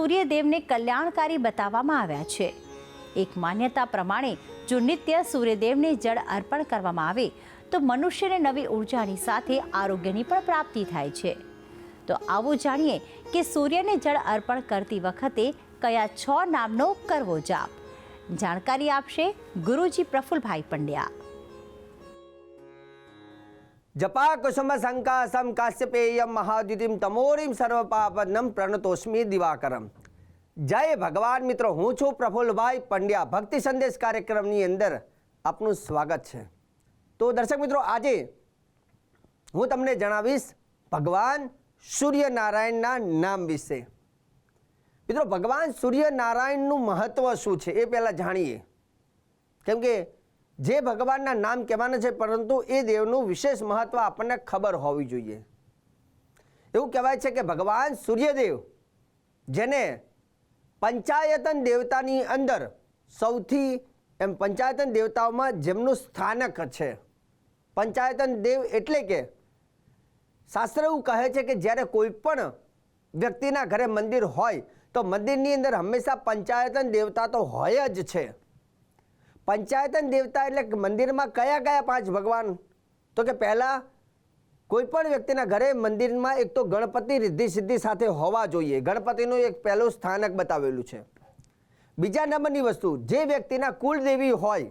સૂર્યદેવને કલ્યાણકારી બતાવવામાં આવ્યા છે. એક માન્યતા પ્રમાણે, જો નિત્ય સૂર્યદેવને જળ અર્પણ કરવામાં આવે, તો મનુષ્યને નવી ઉર્જાની સાથે આરોગ્યની પણ પ્રાપ્તિ થાય છે. તો આવો જાણીએ કે સૂર્યને જળ અર્પણ કરતી વખતે કયા છ નામનો કરવો જાપ? જાણકારી આપશે ગુરુજી પ્રફુલભાઈ પંડ્યા. જપા કુસુમ સંકાસમ કાશ્યપેયમ મહાદ્યુતિમ તમોરીમ સર્વપાપદનમ પ્રણતોસ્મી દિવાકરમ જય ભગવાન મિત્રો હું છું પ્રફુલ્લભાઈ પંડ્યા ભક્તિ સંદેશ કાર્યક્રમની અંદર આપનું સ્વાગત છે તો દર્શક મિત્રો આજે હું તમને જણાવીશ ભગવાન સૂર્યનારાયણના નામ વિશે મિત્રો ભગવાન સૂર્યનારાયણનું મહત્વ શું છે એ પહેલાં જાણીએ કેમ કે જે ભગવાનના નામ કહેવાના છે, પરંતુ એ દેવનું વિશેષ મહત્વ આપણને ખબર હોવી જોઈએ. એવું કહેવાય છે કે ભગવાન સૂર્યદેવ, જેને પંચાયતન દેવતાની અંદર સૌથી એમ પંચાયતન દેવતાઓમાં જેમનું સ્થાનક છે. પંચાયતન દેવ એટલે કે શાસ્ત્ર એવું કહે છે કે જ્યારે કોઈ પણ વ્યક્તિના ઘરે મંદિર હોય, તો મંદિરની અંદર હંમેશા પંચાયતન દેવતા તો હોય જ છે. પંચાયતન દેવતા એટલે મંદિરમાં કયા કયા પાંચ ભગવાન? તો કે પહેલાં કોઈ પણ વ્યક્તિના ઘરે મંદિરમાં એક તો ગણપતિ રિદ્ધિ સિદ્ધિ સાથે હોવા જોઈએ. ગણપતિનું એક પહેલું સ્થાનક બતાવેલું છે. બીજા નંબરની વસ્તુ, જે વ્યક્તિના કુળદેવી હોય,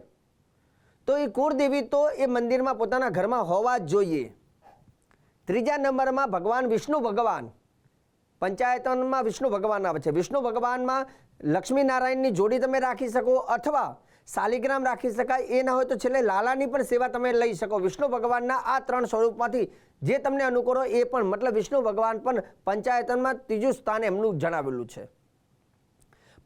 તો એ કુળદેવી તો એ મંદિરમાં પોતાના ઘરમાં હોવા જ જોઈએ. ત્રીજા નંબરમાં ભગવાન વિષ્ણુ ભગવાન. પંચાયતનમાં વિષ્ણુ ભગવાન આવે છે. વિષ્ણુ ભગવાનમાં લક્ષ્મીનારાયણની જોડી તમે રાખી શકો, અથવા શાલિગ્રામ રાખી શકાય, એ ના હોય તો છેલ્લે લાલાની પણ સેવા તમે લઈ શકો. વિષ્ણુ ભગવાનના આ ત્રણ સ્વરૂપમાંથી જે તમને અનુકૂળ એ પણ, મતલબ વિષ્ણુ ભગવાન પણ પંચાયતનમાં ત્રીજું સ્થાન એમનું જણાવેલું છે.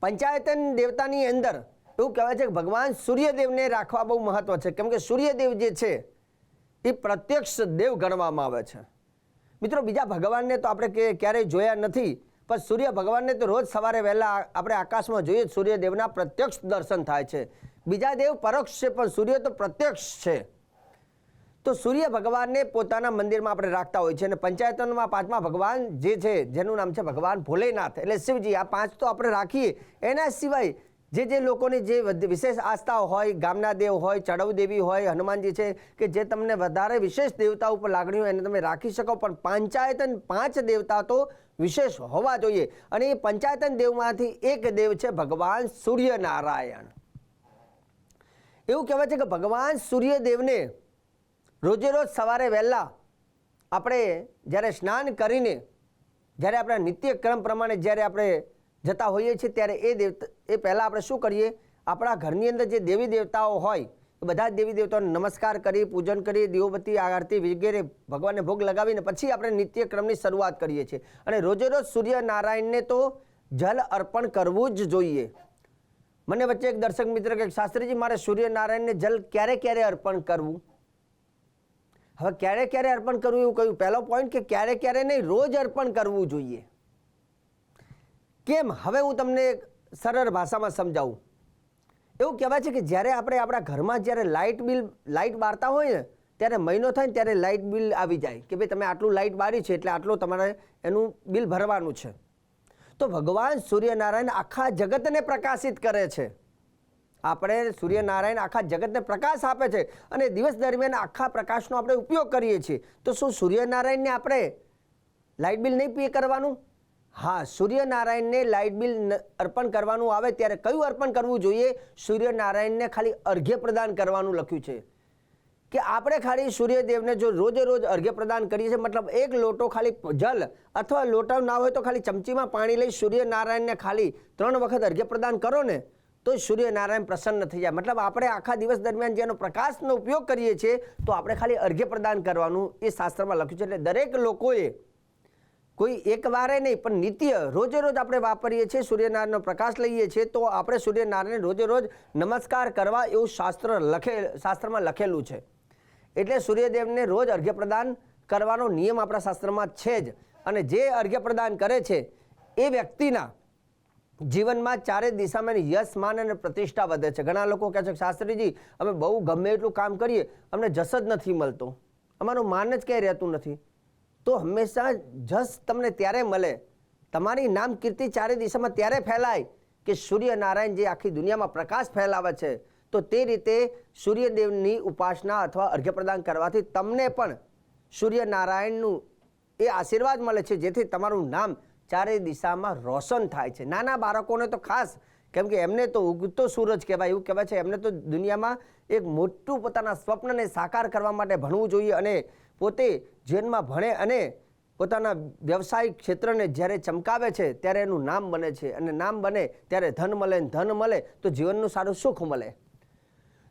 પંચાયતન દેવતાની અંદર એવું કહેવાય છે કે ભગવાન સૂર્યદેવને રાખવા બહુ મહત્વ છે. કેમ કે સૂર્યદેવ જે છે, એ પ્રત્યક્ષ દેવ ગણવામાં આવે છે. મિત્રો, બીજા ભગવાનને તો આપણે ક્યારેય જોયા નથી, પણ સૂર્ય ભગવાનને તો રોજ સવારે વહેલા આપણે આકાશમાં જોઈએ, સૂર્યદેવના પ્રત્યક્ષ દર્શન થાય છે. બીજા દેવ પરોક્ષ છે, પણ સૂર્ય તો પ્રત્યક્ષ છે. તો સૂર્ય ભગવાનને પોતાના મંદિરમાં આપણે રાખતા હોય છે અને પંચાયતનમાં પાંચમા ભગવાન જે છે, જેનું નામ છે ભગવાન ભોલેનાથ. એટલે શિવજી, આ પાંચ તો આપણે રાખીએ. એના સિવાય જે જે લોકોની જે વિશેષ આસ્થાઓ હોય, ગામના દેવ હોય ચડવ દેવી હોય, હનુમાનજી છે, કે જે તમને વધારે વિશેષ દેવતા ઉપર લાગણી હોય એને તમે રાખી શકો, પણ પંચાયતન પાંચ દેવતા તો વિશેષ હોવા જોઈએ. અને એ પંચાયતન દેવમાંથી એક દેવ છે ભગવાન સૂર્યનારાયણ. એવું કહેવાય છે કે ભગવાન સૂર્યદેવને રોજે રોજ સવારે વહેલા આપણે જ્યારે સ્નાન કરીને જ્યારે આપણા નિત્યક્રમ પ્રમાણે જ્યારે આપણે જતા હોઈએ છીએ, ત્યારે એ દેવ એ પહેલાં આપણે શું કરીએ? આપણા ઘરની અંદર જે દેવી દેવતાઓ હોય, એ બધા જ દેવી દેવતાઓને નમસ્કાર કરી, પૂજન કરી દીવબત્તી આરતી, વગેરે ભગવાનને ભોગ લગાવીને પછી આપણે નિત્યક્રમની શરૂઆત કરીએ છીએ. અને રોજે રોજ સૂર્યનારાયણને તો જલ અર્પણ કરવું જ જોઈએ. મને વચ્ચે એક દર્શક મિત્ર કે, શાસ્ત્રીજી, મારે સૂર્યનારાયણને જલ ક્યારે ક્યારે અર્પણ કરવું? હવે ક્યારે ક્યારે અર્પણ કરવું એવું કહ્યું? પહેલો પોઈન્ટ કે ક્યારે ક્યારે નહીં, રોજ અર્પણ કરવું જોઈએ. કેમ? હવે હું તમને સરળ ભાષામાં સમજાવું. એવું કહેવાય છે કે જ્યારે આપણે આપણા ઘરમાં જ્યારે લાઇટ બિલ, લાઇટ બારતા હોય ને, ત્યારે મહિનો થાય ત્યારે લાઇટ બિલ આવી જાય કે ભાઈ તમે આટલું લાઇટ બારી છે, એટલે આટલું તમારે એનું બિલ ભરવાનું છે. તો ભગવાન સૂર્યનારાયણ આખા જગતને પ્રકાશિત કરે છે. આપણે સૂર્યનારાયણ આખા જગતને પ્રકાશ આપે છે અને દિવસ દરમિયાન આખા પ્રકાશનો આપણે ઉપયોગ કરીએ છીએ. તો શું સૂર્યનારાયણને આપણે લાઇટ બિલ નહીં પે કરવાનું? હા, સૂર્યનારાયણને લાઇટ બિલ અર્પણ કરવાનું આવે ત્યારે કયું અર્પણ કરવું જોઈએ? સૂર્યનારાયણને ખાલી અર્ઘ્ય પ્રદાન કરવાનું લખ્યું છે. કે આપણે ખાલી સૂર્યદેવને જો રોજે રોજ અર્ઘ્ય પ્રદાન કરીએ છીએ, મતલબ એક લોટો ખાલી જલ અથવા લોટો ના હોય તો ખાલી ચમચીમાં પાણી લઈ સૂર્યનારાયણને ખાલી ત્રણ વખત અર્ઘ્ય પ્રદાન કરો ને, તો સૂર્યનારાયણ પ્રસન્ન થઈ જાય. મતલબ આપણે આખા દિવસ દરમિયાન જેનો પ્રકાશનો ઉપયોગ કરીએ છીએ, તો આપણે ખાલી અર્ઘ્ય પ્રદાન કરવાનું એ શાસ્ત્રમાં લખ્યું છે. એટલે દરેક લોકોએ કોઈ એક વારે નહીં, પણ નિત્ય રોજે રોજ આપણે વાપરીએ છીએ, સૂર્યનારાયણનો પ્રકાશ લઈએ છીએ, તો આપણે સૂર્યનારાયણ રોજે રોજ નમસ્કાર કરવા એવું શાસ્ત્ર લખે, શાસ્ત્રમાં લખેલું છે. એટલે સૂર્યદેવને રોજ અર્ઘ્ય પ્રદાન કરવાનો નિયમ આપણા શાસ્ત્રમાં છે જ. અને જે અર્ઘ્ય પ્રદાન કરે છે, એ વ્યક્તિના જીવનમાં ચારે દિશામાં યશ, માન અને પ્રતિષ્ઠા વધે છે. ઘણા લોકો કહે છે કે શાસ્ત્રીજી, અમે બહુ ગમે એટલું કામ કરીએ, અમને જસ જ નથી મળતો. અમારું માન જ ક્યાંય રહેતું નથી. તો હંમેશા જસ તમને ત્યારે મળે. તમારી નામ કીર્તિ ચારે દિશામાં ત્યારે ફેલાય કે સૂર્યનારાયણ જે આખી દુનિયામાં પ્રકાશ ફેલાવે છે. તો તે રીતે સૂર્યદેવની ઉપાસના અથવા અર્ઘ્ય પ્રદાન કરવાથી તમને પણ સૂર્યનારાયણનું એ આશીર્વાદ મળે છે, જેથી તમારું નામ ચારે દિશામાં રોશન થાય છે. નાના બાળકોને તો ખાસ, કેમ કે એમને તો ઉગતો સૂરજ કહેવાય, એવું કહેવાય છે, એમને તો દુનિયામાં એક મોટું પોતાના સ્વપ્નને સાકાર કરવા માટે ભણવું જોઈએ અને પોતે જીવનમાં ભણે અને પોતાના વ્યવસાયિક ક્ષેત્રને જ્યારે ચમકાવે છે, ત્યારે એનું નામ બને છે. અને નામ બને, ત્યારે ધન મળે ધન મળે, તો જીવનનું સારું સુખ મળે.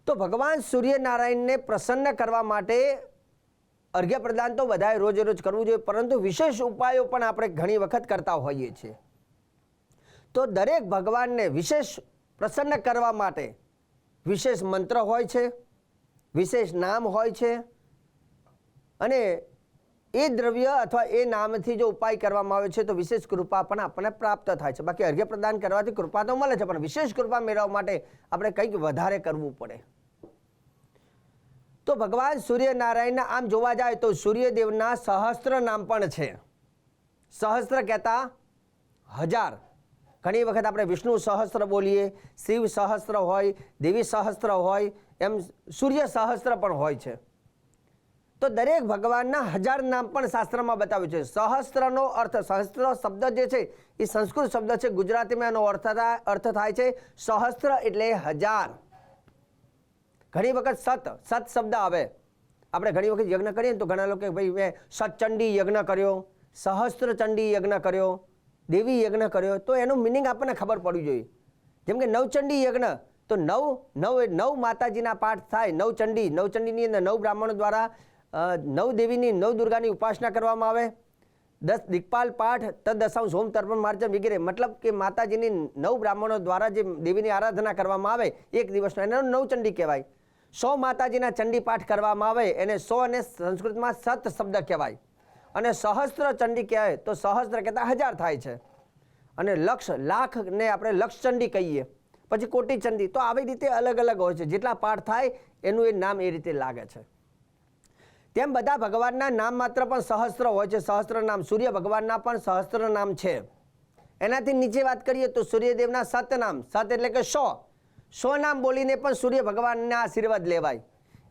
તો ભગવાન સૂર્યનારાયણને પ્રસન્ન કરવા માટે અર્ઘ્ય પ્રદાન તો બધાએ રોજ રોજ કરવું જોઈએ, પરંતુ વિશેષ ઉપાયો પણ આપણે ઘણી વખત કરતા હોઈએ છીએ. તો દરેક ભગવાનને વિશેષ પ્રસન્ન કરવા માટે વિશેષ મંત્ર હોય છે, વિશેષ નામ હોય છે અને એ દ્રવ્ય અથવા એ નામથી જો ઉપાય કરવામાં આવે છે, તો વિશેષ કૃપા પણ આપણને પ્રાપ્ત થાય છે. બાકી અર્ઘ્ય પ્રદાન કરવાથી કૃપા તો મળે છે, પણ વિશેષ કૃપા મેળવવા માટે આપણે કંઈક વધારે કરવું પડે. તો ભગવાન સૂર્યનારાયણના આમ જોવા જાય તો સૂર્યદેવના સહસ્ત્ર નામ પણ છે. સહસ્ત્ર કહેતા હજાર. ઘણી વખત આપણે વિષ્ણુ સહસ્ત્ર બોલીએ, શિવ સહસ્ત્ર હોય, દેવી સહસ્ત્ર હોય, એમ સૂર્ય સહસ્ત્ર પણ હોય છે. તો દરેક ભગવાનના હજાર નામ પણ શાસ્ત્રમાં બતાવ્યું છે. સહસ્ત્રનો અર્થ, સહસ્ત્ર શબ્દ જે છે, એ સંસ્કૃત શબ્દ છે. ગુજરાતીમાં એનો અર્થ અર્થ થાય છે સહસ્ત્ર એટલે હજાર. ઘણી વખત સત સત શબ્દ આવે. આપણે ઘણી વખત યજ્ઞ કરીએ ને તો ઘણા લોકો ભાઈ, મેં સતચંડી યજ્ઞ કર્યો સહસ્ત્ર ચંડી યજ્ઞ કર્યો, દેવી યજ્ઞ કર્યો, તો એનું મિનિંગ આપણને ખબર પડવી જોઈએ. જેમ કે નવચંડી યજ્ઞ, તો નવ નવ નવ માતાજીના પાઠ થાય. નવચંડી, નવચંડીની અંદર નવ બ્રાહ્મણો દ્વારા નવ દેવીની નવ દુર્ગાની ઉપાસના કરવામાં આવે. દસ દિક્પાલ પાઠ તદશાંશ હોમ તર્પણ, માર્જન વગેરે. મતલબ કે માતાજીની નવ બ્રાહ્મણો દ્વારા જે દેવીની આરાધના કરવામાં આવે, એક દિવસનો એને નવચંડી કહેવાય. સો માતાજીના ચંડી પાઠ કરવામાં આવે, એને સો અને સંસ્કૃતમાં સત શબ્દ કહેવાય. અને સહસ્ત્ર ચંડી કહેવાય, તો સહસ્ત્ર કહેતા હજાર થાય છે. અને લક્ષ, લાખને આપણે લક્ષ ચંડી કહીએ. પછી કોટી ચંડી, તો આવી રીતે અલગ અલગ હોય છે. જેટલા પાઠ થાય, એનું એ નામ એ રીતે લાગે છે. તેમ બધા ભગવાનના નામ માત્ર પણ સહસ્ત્ર હોય છે. સહસ્ત્ર નામ સૂર્ય ભગવાનના પણ સહસ્ત્ર નામ છે. એનાથી નીચે વાત કરીએ તો સૂર્યદેવના સત નામ. સત એટલે કે સો. સો નામ બોલીને પણ સૂર્ય ભગવાનના આશીર્વાદ લેવાય.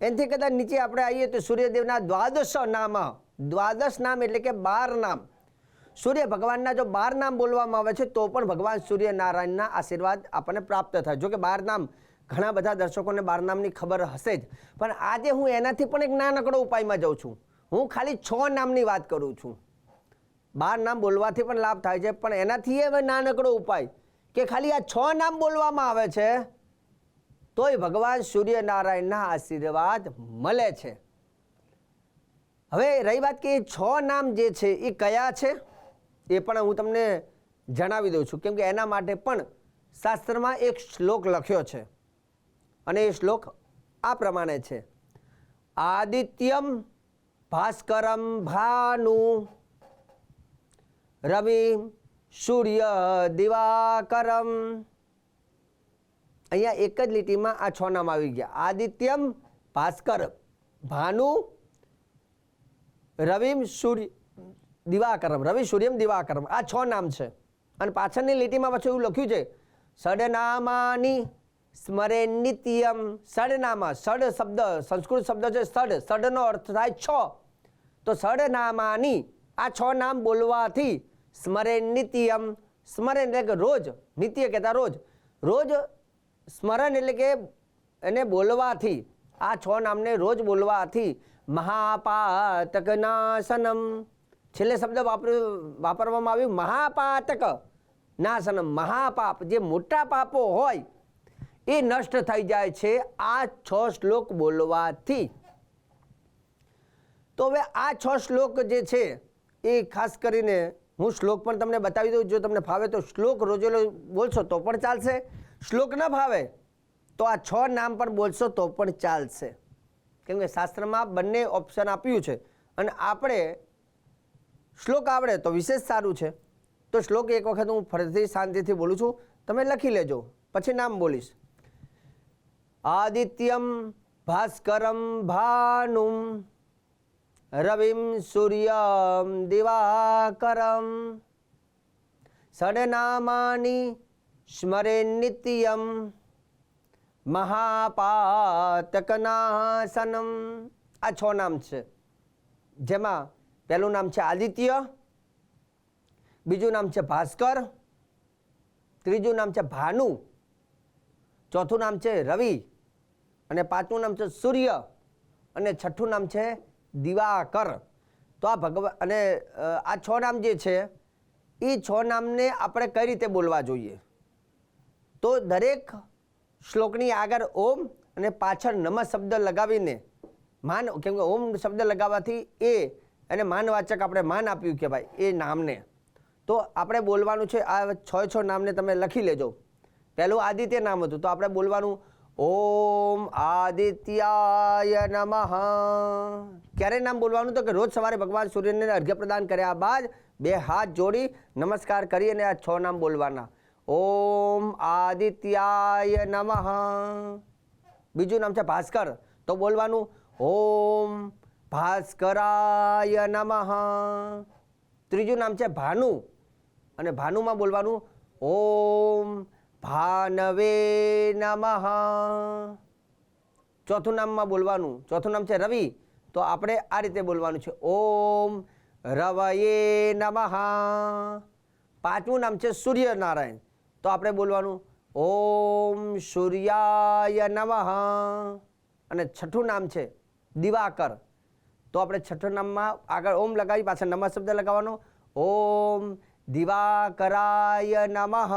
એનાથી કદાચ નીચે આપણે આવીએ તો સૂર્યદેવના દ્વાદશ નામ. દ્વાદશ નામ એટલે કે બાર નામ. સૂર્ય ભગવાનના જો બાર નામ બોલવામાં આવે છે, તો પણ ભગવાન સૂર્યનારાયણના આશીર્વાદ આપણને પ્રાપ્ત થાય. જો કે બાર નામ ઘણા બધા દર્શકોને બાર નામની ખબર હશે જ. પણ આજે હું એનાથી પણ એક નાનકડો ઉપાયમાં જાઉં છું. હું ખાલી છ નામની વાત કરું છું. બાર નામ બોલવાથી પણ લાભ થાય છે, પણ એનાથી હવે નાનકડો ઉપાય કે ખાલી આ છ નામ બોલવામાં આવે છે, તોય ભગવાન સૂર્યનારાયણના આશીર્વાદ મળે છે. હવે રહી વાત કે છ નામ જે છે એ કયા છે? એ પણ હું તમને જણાવી દઉં છું, કેમ કે એના માટે પણ શાસ્ત્રમાં એક શ્લોક લખ્યો છે. અને એ શ્લોક આ પ્રમાણે છે. આદિત્યમ ભાસ્કરમ ભાનુ રવિ સૂર્ય દિવાકરમ. અહીંયા એક જ લીટીમાં આ છ નામ આવી ગયા. આદિત્યમ ભાસ્કર ભાનુ રવિમ સૂર્ય દિવાકરમ, રવિ સૂર્યમ દિવાકરમ. આ છ નામ છે. અને પાછળની લીટીમાં પાછું એવું લખ્યું છે. સડનામાની સ્મરે નિત્યમ સડનામા સડ શબ્દ, સંસ્કૃત શબ્દ છે સડ સડનો અર્થ થાય છ. તો સડનામાની આ છ નામ બોલવાથી સ્મરે નિત્યમ સ્મરણ એટલે કે રોજ, નિત્ય કહેતા રોજ. રોજ સ્મરણ એટલે કે એને બોલવાથી, આ છ નામને રોજ બોલવાથી મહાપાતક નાશનમ છેલ્લે શબ્દ વાપર, વાપરવામાં આવ્યું મહાપાતક નાશનમ, મહાપાપ. જે મોટા પાપો હોય એ નષ્ટ થઈ જાય છે આ છ શ્લોક બોલવાથી. તો હવે આ છ શ્લોક જે છે, એ ખાસ કરીને હું શ્લોક પણ તમને બતાવી દઉં, જો તમને ફાવે તો શ્લોક રોજે બોલશો તો પણ ચાલશે. શ્લોક ન ફાવે તો આ છ નામ પણ બોલશો તો પણ ચાલશે. કેમ કે શાસ્ત્રમાં બંને ઓપ્શન આપ્યું છે અને આપણે શ્લોક આવડે તો વિશેષ સારું છે. તો શ્લોક એક વખત હું ફરીથી શાંતિથી બોલું છું. તમે લખી લેજો. પછી નામ બોલીશ. આદિત્યમ ભાસ્કરમ ભાનુમ રવિમ સૂર્યમ દિવાકરમ ષડનામાની સ્મરે નિત્યમ મહાપાતકનાસનમ આ છ નામ છે જેમાં પહેલું નામ છે આદિત્ય બીજું નામ છે ભાસ્કર ત્રીજું નામ છે ભાનુ ચોથું નામ છે રવિ અને પાંચમું નામ છે સૂર્ય અને છઠ્ઠું નામ છે દિવાકર. તો આ ભગવાન અને આ છ નામ જે છે, એ છ નામને આપણે કઈ રીતે બોલવા જોઈએ? તો દરેક શ્લોકની આગળ ઓમ અને પાછળ નમ શબ્દ લગાવીને, માન, કેમ કે ઓમ શબ્દ લગાવવાથી એ અને માનવાચક આપણે માન આપ્યું કે ભાઈ એ નામને. તો આપણે બોલવાનું છે, આ છ છ નામને તમે લખી લેજો. પહેલું આદિત્ય નામ હતું, તો આપણે બોલવાનું ઓમ આદિત્યાય નમઃ. ક્યારે નામ બોલવાનું? તો કે રોજ સવારે ભગવાન સૂર્યને અર્ઘ્ય પ્રદાન કર્યા બાદ બે હાથ જોડી નમસ્કાર કરી અને આ છ નામ બોલવાના. ઓમ આદિત્યાય નમઃ. બીજું નામ છે ભાસ્કર. તો બોલવાનું, ઓમ ભાસ્કરાય નમઃ. ત્રીજું નામ છે ભાનુ. અને ભાનુમાં બોલવાનું, ઓમ ભાનવે નમઃ. ચોથું નામમાં બોલવાનું, ચોથું નામ છે રવિ. તો આપણે આ રીતે બોલવાનું છે, ઓમ રવયે નમઃ. પાંચમું નામ છે સૂર્યનારાયણ. તો આપણે બોલવાનું, ઓમ સૂર્યાય નમઃ. અને છઠ્ઠું નામ છે દિવાકર. તો આપણે છઠ્ઠા નામમાં આગળ ઓમ લગાવી, પાછળ નમઃ શબ્દ લગાવવાનો. ઓમ દિવાકરાય નમઃ.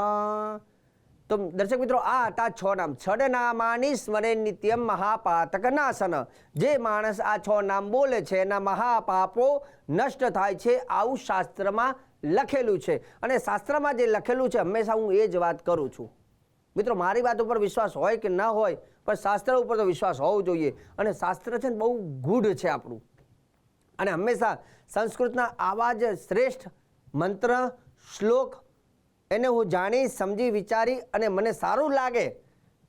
તો દર્શક મિત્રો, આ હતા છ નામ. છડ નામાની સ્મરે નિત્યમ મહાપાતક નાશન જે માણસ આ છ નામ બોલે છે, એના મહાપાપો નષ્ટ થાય છે આવું શાસ્ત્રમાં લખેલું છે. અને શાસ્ત્રમાં જે લખેલું છે, હંમેશા હું એ જ વાત કરું છું. મિત્રો, મારી વાત ઉપર વિશ્વાસ હોય કે ન હોય, પણ શાસ્ત્ર ઉપર તો વિશ્વાસ હોવો જોઈએ. અને શાસ્ત્ર છે ને બહુ ગૂઢ છે આપણું. અને હંમેશા સંસ્કૃતના આવા જ શ્રેષ્ઠ મંત્ર, શ્લોક એને હું જાણી, સમજી, વિચારી અને મને સારું લાગે,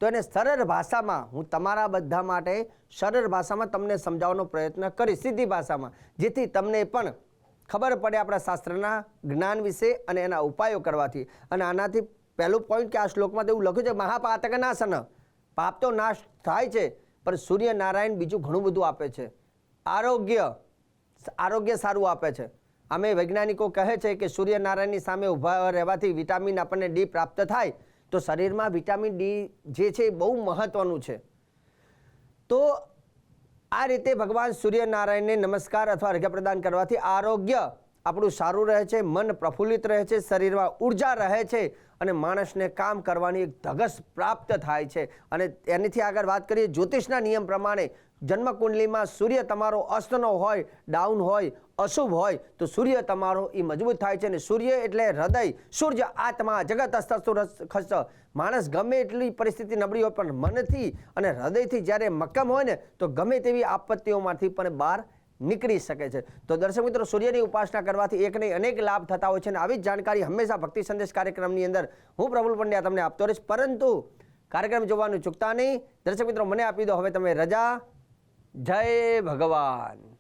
તો એને સરળ ભાષામાં હું તમારા બધા માટે સરળ ભાષામાં તમને સમજાવવાનો પ્રયત્ન કરીશ. સીધી ભાષામાં, જેથી તમને પણ ખબર પડે આપણા શાસ્ત્રના જ્ઞાન વિશે અને એના ઉપાયો કરવાથી. અને આનાથી પહેલું પોઈન્ટ કે આ શ્લોકમાં તો એવું લખ્યું છે મહાપાતક નાશન પાપ તો નાશ થાય છે, પણ સૂર્યનારાયણ બીજું ઘણું બધું આપે છે. આરોગ્ય આરોગ્ય સારું આપે છે. અમે વૈજ્ઞાનિકો કહે છે કે સૂર્યનારાયણની સામે ઊભા રહેવાથી વિટામિન આપણને ડી પ્રાપ્ત થાય, તો શરીરમાં વિટામિન ડી જે છે એ બહુ મહત્વનું છે. તો આ રીતે ભગવાન સૂર્યનારાયણને નમસ્કાર અથવા અર્ઘ્ય પ્રદાન કરવાથી આરોગ્ય આપણું સારું રહે છે, મન પ્રફુલ્લિત રહે છે, શરીરમાં ઊર્જા રહે છે અને માણસને કામ કરવાની એક ધગસ પ્રાપ્ત થાય છે. અને એનાથી આગળ વાત કરીએ જ્યોતિષના નિયમ પ્રમાણે જન્મકુંડલીમાં સૂર્ય તમારો અસ્તનો હોય, ડાઉન હોય, અશુભ હોય, તો સૂર્ય તમારો એ મજબૂત થાય છે અને સૂર્ય એટલે હૃદય. સૂર્ય આત્મા, જગત અસ્તસ્તુ ખસ્ત. માણસ ગમે એટલી પરિસ્થિતિ નબળી હોય પણ મનથી અને હૃદયથી જ્યારે મક્કમ હોય ને, તો ગમે તેવી આપત્તિઓમાંથી પણ બહાર નીકળી શકે છે. તો દર્શક મિત્રો, સૂર્યની ઉપાસના કરવાથી એક નહીં અનેક લાભ થતા હોય છે અને આવી જ જાણકારી હંમેશા ભક્તિ સંદેશ કાર્યક્રમની અંદર હું પ્રફુલ પંડ્યા તમને આપતો રહીશ. પરંતુ કાર્યક્રમ જોવાનું ચૂકતા નહીં. દર્શક મિત્રો, મને આપી દો હવે તમે રજા. જય ભગવાન.